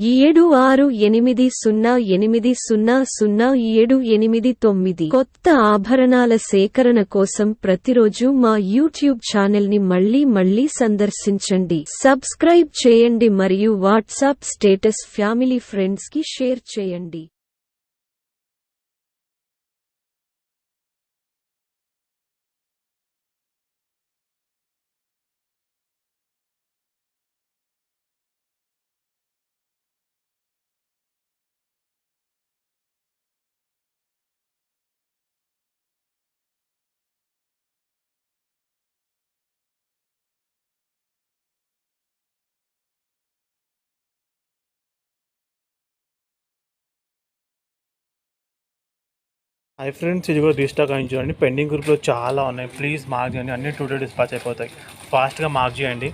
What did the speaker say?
ఏడు ఆరు ఎనిమిది సున్నా ఎనిమిది సున్నా సున్నా ఏడు ఎనిమిది తొమ్మిది. కొత్త ఆభరణాల సేకరణ కోసం ప్రతిరోజు మా యూట్యూబ్ ఛానల్ని మళ్ళీ మళ్ళీ సందర్శించండి. సబ్స్క్రైబ్ చేయండి మరియు వాట్సాప్ స్టేటస్ ఫ్యామిలీ ఫ్రెండ్స్కి షేర్ చేయండి. హై ఫ్రెండ్స్ ఇది కూడా రీస్టాక్ అని చూడండి. పెండింగ్ గ్రూప్లో చాలా ఉన్నాయి. ప్లీజ్ మార్క్ చేయండి. అన్ని టూ డే డిస్పాచ్ అయిపోతాయి ఫాస్ట్గా మార్క్ చేయండి.